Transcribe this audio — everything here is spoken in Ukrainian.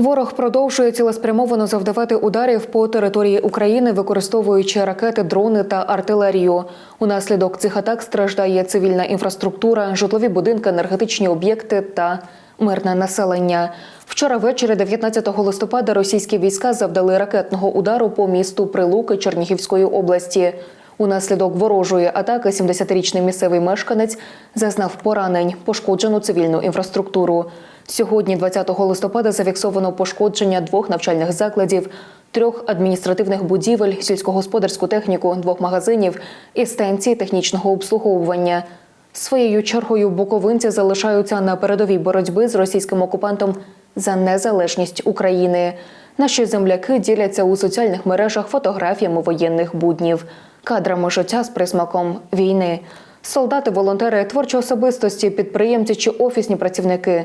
Ворог продовжує цілеспрямовано завдавати ударів по території України, використовуючи ракети, дрони та артилерію. Унаслідок цих атак страждає цивільна інфраструктура, житлові будинки, енергетичні об'єкти та мирне населення. Вчора ввечері, 19 листопада, російські війська завдали ракетного удару по місту Прилуки Чернігівської області. Унаслідок ворожої атаки 70-річний місцевий мешканець зазнав поранень, пошкоджену цивільну інфраструктуру. Сьогодні, 20 листопада, зафіксовано пошкодження двох навчальних закладів, трьох адміністративних будівель, сільськогосподарську техніку, двох магазинів і станції технічного обслуговування. Своєю чергою буковинці залишаються на передовій боротьби з російським окупантом за незалежність України. Наші земляки діляться у соціальних мережах фотографіями воєнних буднів, кадрами життя з присмаком війни. Солдати, волонтери, творчі особистості, підприємці чи офісні працівники.